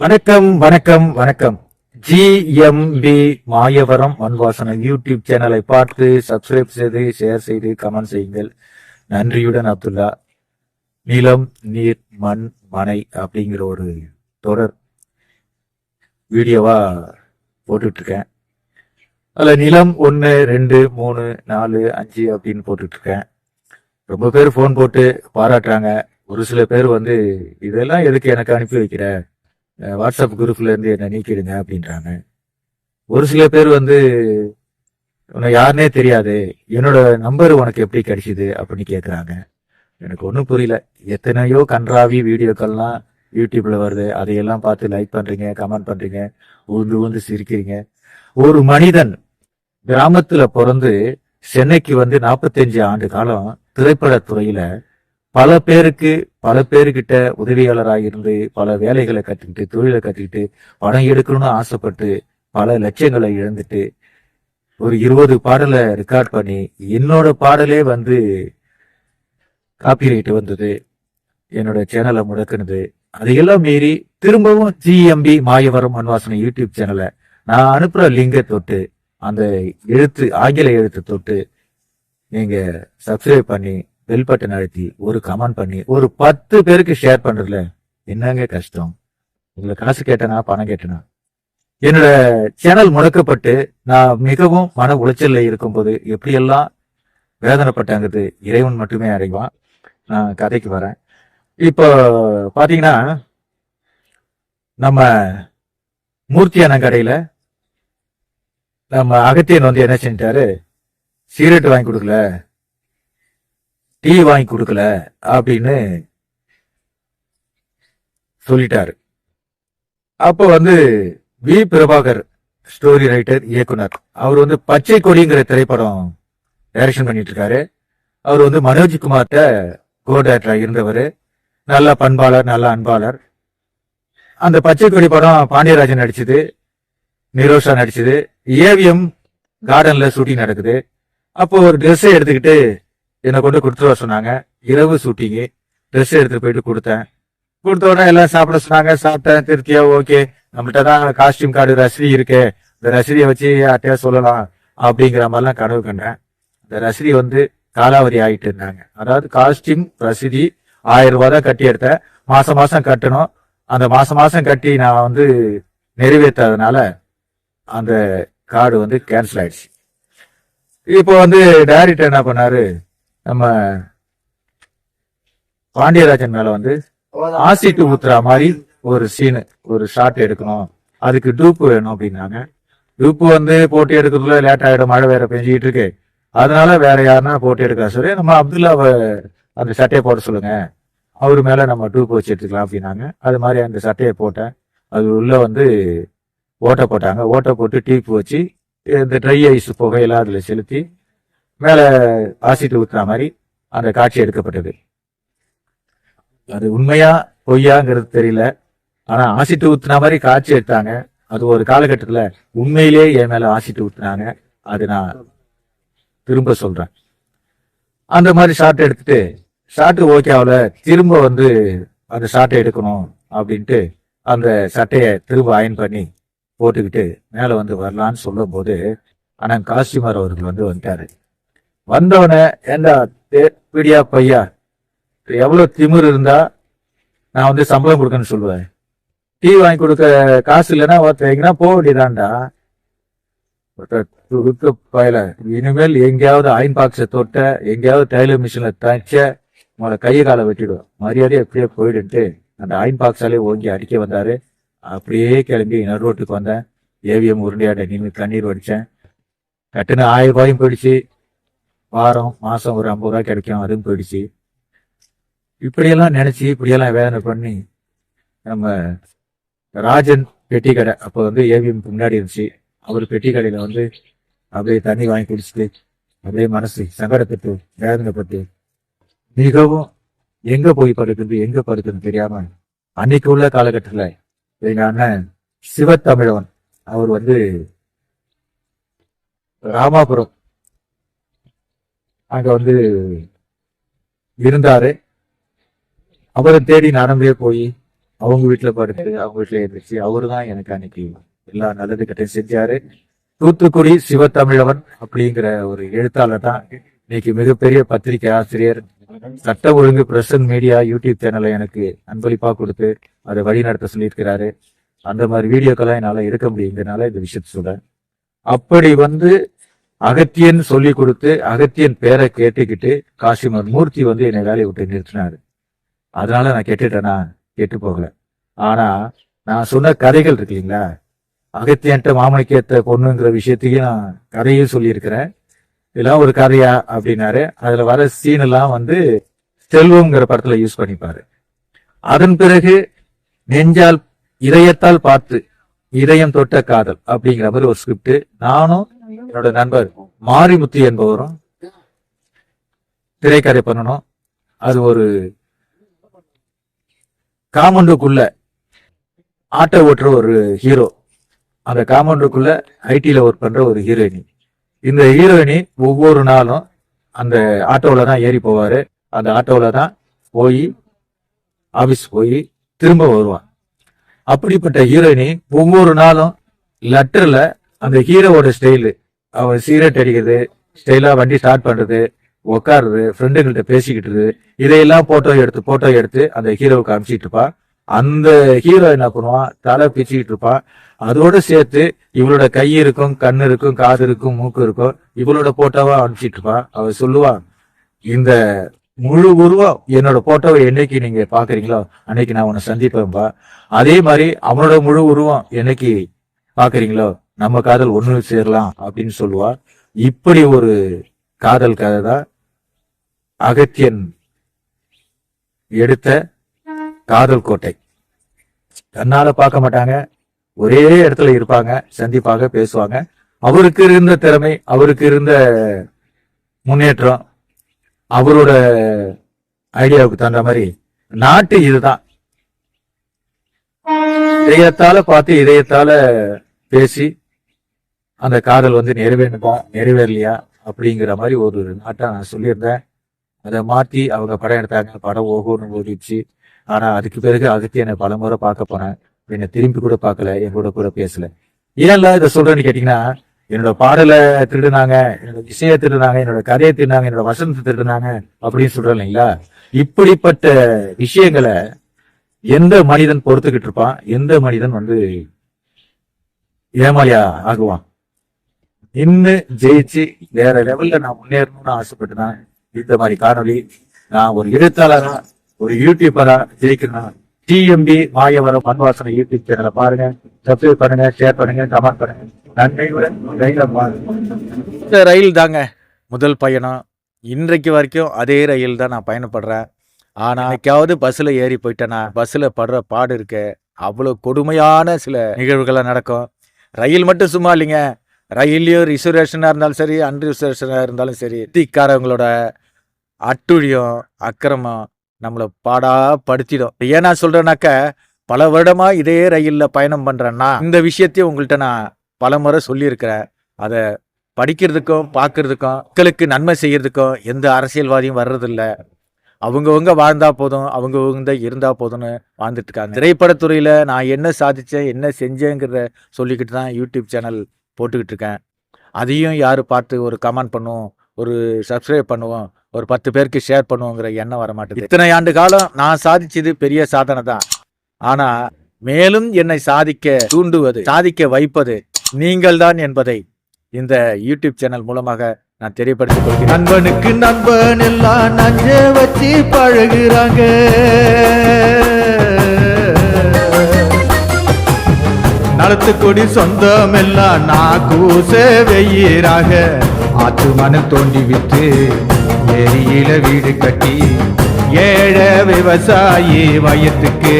வணக்கம் வணக்கம் வணக்கம். ஜிஎம்பி மாயவரம் மண்வாசனம் யூடியூப் சேனலை பார்த்து சப்ஸ்கிரைப் செய்து ஷேர் செய்து கமெண்ட் செய்யுங்கள். நன்றியுடன் அப்துல்லா. நிலம் நீர் மண் மனை அப்படிங்கிற ஒரு தொடர் வீடியோவா போட்டுட்டு இருக்கேன் அதுல நிலம் ஒன்று ரெண்டு மூணு நாலு அஞ்சு அப்படின்னு போட்டுட்டு இருக்கேன் ரொம்ப பேர் ஃபோன் போட்டு பாராட்டுறாங்க. ஒரு சில பேர் வந்து இதெல்லாம் எதுக்கு எனக்கு அனுப்பி வைக்கிற? வாட்ஸ்அப் குரூப்லேருந்து என்னை நீக்கிடுங்க அப்படின்றாங்க. ஒரு சில பேர் வந்து உன்னை யாருனே தெரியாது என்னோட நம்பர் உனக்கு எப்படி கிடைச்சிது? அப்படின்னு கேட்குறாங்க எனக்கு ஒன்றும் புரியல. எத்தனையோ கன்றாவி வீடியோக்கள்லாம் யூடியூப்ல வருது. அதையெல்லாம் பார்த்து லைக் பண்றீங்க கமெண்ட் பண்றீங்க உழுந்து உழுந்து சிரிக்கிறீங்க. ஒரு மனிதன் கிராமத்துல பிறந்து சென்னைக்கு வந்து 45 ஆண்டு காலம் திரைப்பட துறையில பல பேருக்கு பல பேர்கிட்ட உதவியாளராக இருந்து பல வேலைகளை கற்றுக்கிட்டு தொழிலை கற்றுக்கிட்டு படம் எடுக்கணும்னு ஆசைப்பட்டு பல லட்சியங்களை இழந்துட்டு ஒரு இருபது பாடலை ரெக்கார்ட் பண்ணி என்னோட பாடலே வந்து காப்பிரைட் வந்தது. என்னோட சேனலை முடக்குனது. அதையெல்லாம் மீறி திரும்பவும் ஜிஎம்பி மாயவரம் அன்வாசனை யூடியூப் சேனலை நான் அனுப்புற லிங்கை தொட்டு அந்த எழுத்து ஆங்கில எழுத்து தொட்டு நீங்க சப்ஸ்கிரைப் பண்ணி பெல் பட்டன் அழுத்தி ஒரு கமெண்ட் பண்ணி ஒரு பத்து பேருக்கு ஷேர் பண்றதுல என்னங்க கஷ்டம்? உங்களை காசு கேட்டனா பணம் கேட்டனா? என்னோட சேனல் முடக்கப்பட்டு நான் மிகவும் மன உளைச்சல்ல இருக்கும்போது எப்படியெல்லாம் வேதனைப்பட்டாங்கிறது இறைவன் மட்டுமே அறிவான். நான் கதைக்கு வரேன். இப்போ பாத்தீங்கன்னா நம்ம மூர்த்தி அண்ணன் கடையில நம்ம அகத்தியன் வந்து என்ன செஞ்சிட்டாரு? சீரட் வாங்கி கொடுக்கல. டீ வாங்கி கொடுக்கல அப்படின்னு சொல்லிட்டாரு. அப்போ வந்து வி. பிரபாகர் ஸ்டோரி ரைட்டர் இயக்குனர் அவர் வந்து பச்சை கொடிங்கிற திரைப்படம் டைரக்ஷன் பண்ணிட்டு இருக்காரு. அவர் வந்து மனோஜ்குமார்ட்ட கோ டைரக்டரா இருந்தவர். நல்ல பண்பாளர் நல்ல அன்பாளர். அந்த பச்சை கொடி படம் பாண்டியராஜன் நடிச்சது நிரோஷா நடிச்சது. ஏவிஎம் கார்டன்ல ஷூட்டிங் நடக்குது. அப்போ ஒரு ட்ரெஸ்ஸை எடுத்துக்கிட்டு என்னை கொண்டு கொடுத்துட்டு வர சொன்னாங்க. இரவு ஷூட்டிங்கு ட்ரெஸ் எடுத்துட்டு போயிட்டு கொடுத்தேன். கொடுத்த உடனே எல்லாம் சாப்பிட சொன்னாங்க. சாப்பிட்டேன் திருப்தியா ஓகே நம்மள்ட்ட தான் காஸ்டியூம் கார்டு ரசீதி இருக்கு. இந்த ரசீதியை வச்சு யார்ட்டையா சொல்லலாம் அப்படிங்கிற மாதிரிலாம் கனவு கண்டேன். இந்த ரசீதி வந்து காலாவதி ஆகிட்டு இருந்தாங்க. அதாவது காஸ்டியூம் ரசீதி ஆயிரம் ரூபாய் தான் கட்டி எடுத்தேன். மாசம் மாசம் கட்டணும். அந்த மாசம் மாசம் கட்டி நான் வந்து நிறைவேற்றாதனால அந்த கார்டு வந்து கேன்சல் ஆயிடுச்சு. இப்போ வந்து டேரக்டர் என்ன பண்ணாரு? நம்ம பாண்டியராஜன் மேல வந்து ஆசிட்டு ஊத்துற மாதிரி ஒரு சீனு ஒரு ஷார்ட் எடுக்கணும். அதுக்கு டூப்பு வேணும் அப்படின்னாங்க. டூப்பு வந்து போட்டி எடுக்கிறதுல லேட் ஆகிடும் மழை வேற பெஞ்சிட்டு இருக்கு. அதனால வேற யாருன்னா போட்டி எடுக்கிறா. சொல்லி நம்ம அப்துல்லாவை அந்த சட்டையை போட சொல்லுங்க. அவர் மேல நம்ம டூப்பு வச்சு எடுத்துக்கலாம் அப்படின்னாங்க. அது மாதிரி அந்த சட்டையை போட்டேன். அது உள்ள வந்து ஓட்டை போட்டாங்க. ஓட்டை போட்டு டீப்பு வச்சு இந்த ட்ரை ஐஸ் புகையெல்லாம் அதில் செலுத்தி மேலே ஆசிட்டு ஊத்துற மாதிரி அந்த காட்சி எடுக்கப்பட்டது. அது உண்மையா பொய்யாங்கிறது தெரியல. ஆனா ஆசிட்டு ஊத்துன மாதிரி காட்சி எடுத்தாங்க. அது ஒரு காலகட்டத்துல உண்மையிலே என் மேல ஆசிட்டு ஊத்துனாங்க. அது நான் திரும்ப சொல்றேன். அந்த மாதிரி ஷார்ட் எடுத்துட்டு ஷார்ட்டு ஓகே ஆகல திரும்ப வந்து அந்த ஷார்ட்டை எடுக்கணும் அப்படின்ட்டு அந்த சட்டையை திரும்ப அயன் பண்ணி போட்டுக்கிட்டு மேலே வந்து வரலான்னு சொல்லும் போது அண்ணன் காஸ்டியூமர் அவர்கள் வந்து வந்துட்டாரு. வந்தவனே ஏண்டா தே- பிடியா பையா? எவ்வளவு திமிரு இருந்தா நான் வந்து சம்பளம் கொடுக்கன்னு சொல்லுவேன். டீ வாங்கி கொடுக்க காசு இல்லைன்னா ஒருத்தங்கன்னா போக வேண்டியதான்டா. துடுக்க பயல. இனிமேல் எங்கேயாவது அயன் பாக்ஸை தொட்ட எங்கேயாவது டைலர் மிஷினில் தச்ச உங்களை கையை காலை வெட்டிடுவோம் மரியாதையை எப்படியே போயிடுன்ட்டு அந்த அயன் பாக்ஸாலே ஓங்கி அடிக்க வந்தார். அப்படியே கிளம்பி நடு ரோட்டுக்கு வந்தேன். ஏவிஎம் உருண்டையாட நின்று கண்ணீர் வடித்தேன் கட்டுன ஆயிரம் ரூபாயும் போயிடுச்சு. வாரம் மாதம் ஒரு ஐம்பது ரூபா கிடைக்கும் அதுவும் போயிடுச்சு. இப்படியெல்லாம் நினச்சி இப்படியெல்லாம் வேதனை பண்ணி நம்ம ராஜன் பெட்டி கடை அப்போ வந்து ஏவிஎம் முன்னாடி இருந்துச்சு. அவர் பெட்டி கடையில் வந்து அப்படியே தண்ணி வாங்கி குடிச்சிட்டு அப்படியே மனசு சங்கடப்பட்டு வேதனைப்பட்டு மிகவும் எங்கே போய் படுக்குது எங்கே படுக்குதுன்னு தெரியாமல் அன்னைக்கு உள்ள காலகட்டத்தில் எங்கள் அண்ணன் சிவத்தமிழவன் அவர் வந்து ராமாபுரம் அங்க வந்து இருந்தாரு. அவரை தேடி நடந்தே போய் அவங்க வீட்டில் படுத்து அவங்க வீட்டில் இருந்துச்சு அவரு தான் எனக்கு அன்னைக்கு எல்லா நல்லது கட்டையும் செஞ்சாரு. தூத்துக்குடி சிவத்தமிழவன் அப்படிங்கிற ஒரு எழுத்தாளர் தான் இன்னைக்கு மிகப்பெரிய பத்திரிகை ஆசிரியர் சட்ட ஒழுங்கு பிரசன் மீடியா யூடியூப் சேனலை எனக்கு அன்பளிப்பாக கொடுத்து அதை வழி நடத்த சொல்லியிருக்கிறாரு. அந்த மாதிரி வீடியோக்கெல்லாம் என்னால் எடுக்க முடியுங்கிறனால இந்த விஷயத்த சொல்றேன். அப்படி வந்து அகத்தியன் சொல்லி கொடுத்து அகத்தியன் பேரை கேட்டுக்கிட்டு காசிமர் மூர்த்தி வந்து என்னை வேலையை விட்டு நிறுத்தினாரு. அதனால நான் கேட்டுட்டேனா? கேட்டு போகல. ஆனா நான் சொன்ன கதைகள் இருக்கு இல்லைங்களா? அகத்தியன்ட்ட மாமணிக்கேத்த பொண்ணுங்கிற விஷயத்தையும் நான் கதையும் சொல்லியிருக்கிறேன். இதெல்லாம் ஒரு கதையா? அப்படின்னாரு. அதுல வர சீன் எல்லாம் வந்து செல்வம்ங்கிற படத்துல யூஸ் பண்ணிப்பாரு. அதன் பிறகு நெஞ்சால் இதயத்தால் பார்த்து இதயம் தொட்ட காதல் அப்படிங்கிற மாதிரி ஒரு ஸ்கிரிப்ட் நானும் என்னோட நண்பர் மாரிமுத்து என்பவரும் திரைக்கதை பண்ணணும். அது ஒரு காமண்டுக்குள்ள ஆட்டோ ஓட்டுற ஒரு ஹீரோ அந்த காமண்டுக்குள்ள ஐடியில் ஒர்க் பண்ற ஒரு ஹீரோயினி இந்த ஹீரோயினி ஒவ்வொரு நாளும் அந்த ஆட்டோவில் தான் ஏறி போவாரு. அந்த ஆட்டோவில் தான் போய் ஆபீஸ் போய் திரும்ப வருவான். அப்படிப்பட்ட ஹீரோயினி ஒவ்வொரு நாளும் லெட்டர்ல அந்த ஹீரோவோட ஸ்டைலு அவன் சீரட் அடிக்கிறது ஸ்டைலா வண்டி ஸ்டார்ட் பண்றது உட்காருது ஃப்ரெண்டுகள்கிட்ட பேசிக்கிட்டு இதையெல்லாம் போட்டோ எடுத்து போட்டோ எடுத்து அந்த ஹீரோவுக்கு அனுப்பிச்சிட்டு இருப்பான் அந்த ஹீரோ என்ன பண்ணுவான்? தலை பிச்சுக்கிட்டு இருப்பான் அதோட சேர்த்து இவளோட கை இருக்கும் கண் இருக்கும் காது இருக்கும் மூக்கு இருக்கும் இவளோட போட்டோவா அனுப்பிச்சிட்டு இருப்பான் அவ சொல்லுவான் இந்த முழு உருவம் என்னோட போட்டோவை என்னைக்கு நீங்க பாக்குறீங்களோ அன்னைக்கு நான் உன்னை சந்திப்பேன்பா. அதே மாதிரி அவனோட முழு உருவம் என்னைக்கு பாக்குறீங்களோ நம்ம காதல் ஒண்ணு சேரலாம் அப்படின்னு சொல்லுவா. இப்படி ஒரு காதல் கதை தான் அகத்தியன் எடுத்த காதல் கோட்டை. கண்ணால பார்க்க மாட்டாங்க. ஒரே இடத்துல இருப்பாங்க சந்திப்பாங்க பேசுவாங்க. அவருக்கு இருந்த திறமை அவருக்கு இருந்த முன்னேற்றம் அவரோட ஐடியாவுக்கு தகுந்த மாதிரி நாட்டு இதுதான். இதயத்தால பார்த்து இதயத்தால பேசி அந்த காதல் வந்து நிறைவேறணுமா நிறைவேறலையா அப்படிங்கிற மாதிரி ஒரு நாட்டை நான் சொல்லியிருந்தேன். அதை மாத்தி அவங்க படம் எடுத்தாங்க. படம் ஓகோன்னு ஓடிடுச்சு. ஆனா அதுக்கு பிறகு அகத்தியனை பல முறை பார்க்க போனேன். என்னை திரும்பி கூட பார்க்கல என் கூட கூட பேசல. ஏன்ல இதை சொல்றேன்னு கேட்டீங்கன்னா என்னோட பாடலை திருடுனாங்க என்னோட இசையை திருடுனாங்க என்னோட கதையை திருடுனாங்க என்னோட வசனத்தை திருடுனாங்க அப்படின்னு சொல்றேன் இல்லைங்களா? இப்படிப்பட்ட விஷயங்களை எந்த மனிதன் பொறுத்துக்கிட்டு இருப்பான்? எந்த மனிதன் வந்து ஏமாலியா ஆகுவான்? நின்று ஜெயிச்சு வேற லெவல்ல நான் முன்னேறணும்னு ஆசைப்பட்டுதான் இந்த மாதிரி காணொலி நான் ஒரு எழுத்தாளரா ஒரு யூடியூபரா ஜெயிக்கணும்னா டிஎம்பி மாயவரம் மண்வாசனை யூடியூப் சேனலை பாருங்க. சப்ஸ்கிரைப் பண்ணுங்க ஷேர் பண்ணுங்க கமெண்ட் பண்ணுங்க. பாருங்க இந்த ரயில் தாங்க முதல் பயணம். இன்றைக்கு வரைக்கும் அதே ரயில் தான் நான் பயணப்படுறேன். ஆனால் என்னைக்காவது பஸ்ஸில் ஏறி போயிட்டேன்னா பஸ்ஸில் படுற பாடு இருக்கு. அவ்வளோ கொடுமையான சில நிகழ்வுகள்லாம் நடக்கும். ரயில் மட்டும் சும்மா இல்லைங்க. ரயில்லையும் ரிசர்வேஷனாக இருந்தாலும் சரி அன்ரிசர்வேஷனாக இருந்தாலும் சரி தீக்காரவங்களோட அட்டுழியம் அக்கிரமம் நம்மளை பாடா படுத்திடும். ஏன் நான் சொல்கிறேன்னாக்க பல வருடமாக இதே ரயிலில் பயணம் பண்ணுறேன்னா இந்த விஷயத்தையும் உங்கள்கிட்ட நான் பல முறை சொல்லியிருக்கிறேன். அதை படிக்கிறதுக்கும் பார்க்கறதுக்கும் மக்களுக்கு நன்மை செய்கிறதுக்கும் எந்த அரசியல்வாதியும் வர்றதில்ல. அவங்கவுங்க வாழ்ந்தா போதும் அவங்கவுங்க இருந்தால் போதும்னு வாழ்ந்துட்டுருக்காங்க. இருக்காங்க நான் என்ன சாதித்தேன் என்ன செஞ்சேங்கிறத சொல்லிக்கிட்டு தான் யூடியூப் சேனல் போட்டுக்கிட்டு இருக்கேன் அதையும் யார் பார்த்து ஒரு கமெண்ட் பண்ணுவோம் ஒரு சப்ஸ்கிரைப் பண்ணுவோம் ஒரு பத்து பேருக்கு ஷேர் பண்ணுவோங்கிற எண்ணம் வர மாட்டேங்குது இத்தனை ஆண்டு காலம் நான் சாதிச்சது பெரிய சாதனை தான். ஆனால் மேலும் என்னை சாதிக்க தூண்டுவது. சாதிக்க வைப்பது நீங்கள் தான் என்பதை இந்த யூடியூப் சேனல் மூலமாக நான் தெரியப்படுத்திக் கொள்கிறேன். நண்பனுக்கு நண்பன் எல்லாம் நஞ்ச வச்சு பழகுறாங்க. நலத்து கொடி சொந்தம் எல்லாம் நான் கூச வெய்யிறாங்க ஆத்து மணல் தோண்டி விட்டு ஏரியில வீடு கட்டி ஏழை விவசாயி வயத்துக்கு.